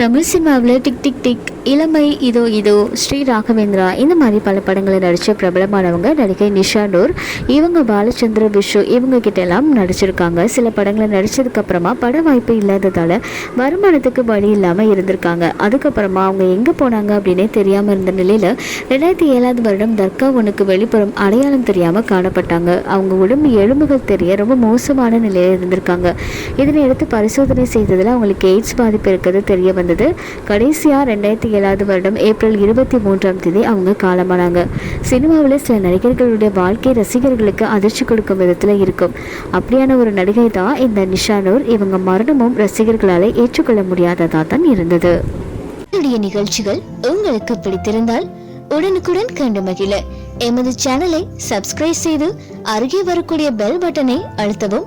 தமிழ் சினிமாவில் tick tick tick இளமை இதோ இதோ ஸ்ரீ ராகவேந்திரா இந்த மாதிரி பல படங்களை நடித்த பிரபலமானவங்க நடிகை நிஷா டோர் இவங்க பாலச்சந்திர விஷு இவங்க கிட்ட எல்லாம் நடிச்சிருக்காங்க. சில படங்களை நடித்ததுக்கப்புறமா பட வாய்ப்பு இல்லாததால் வருமானத்துக்கு வழி இல்லாமல் இருந்திருக்காங்க. அதுக்கப்புறமா அவங்க எங்கே போனாங்க அப்படின்னே தெரியாமல் இருந்த நிலையில் ரெண்டாயிரத்தி ஏழாவது வருடம் தர்கா ஒன்றுக்கு வெளிப்புறம் அடையாளம் தெரியாமல் காணப்பட்டாங்க. அவங்க உடம்பு எலும்புகள் தெரிய ரொம்ப மோசமான நிலையில் இருந்திருக்காங்க. இதனை எடுத்து பரிசோதனை செய்ததில் அவங்களுக்கு எய்ட்ஸ் பாதிப்பு இருக்கிறது தெரிய வந்தது. கடைசியாக ரெண்டாயிரத்தி ஏழாவது வருடம் ஏப்ரல் இருபத்தி மூன்றாம் தேதி அவங்க காலமானாங்க. சினிமாவில் சில நடிகர்களுடைய வாழ்க்கை ரசிகர்களுக்கு அதிர்ச்சி கொடுக்கும் விதத்தில் இருக்கும். அப்படியான ஒரு நடிகை தான் இந்த நிஷானூர். இவங்க மரணமும் ரசிகர்களால் ஏற்றுக்கொள்ள முடியாததாக தான் இருந்தது. என்னுடைய நிகழ்ச்சிகள் உங்களுக்கு பிடித்திருந்தால் உடனுக்குடன் கண்டு மகிழ. எமது சேனலை சப்ஸ்கிரைப் செய்து அருகே வரக்கூடிய பெல் பட்டனை அழுத்தவும்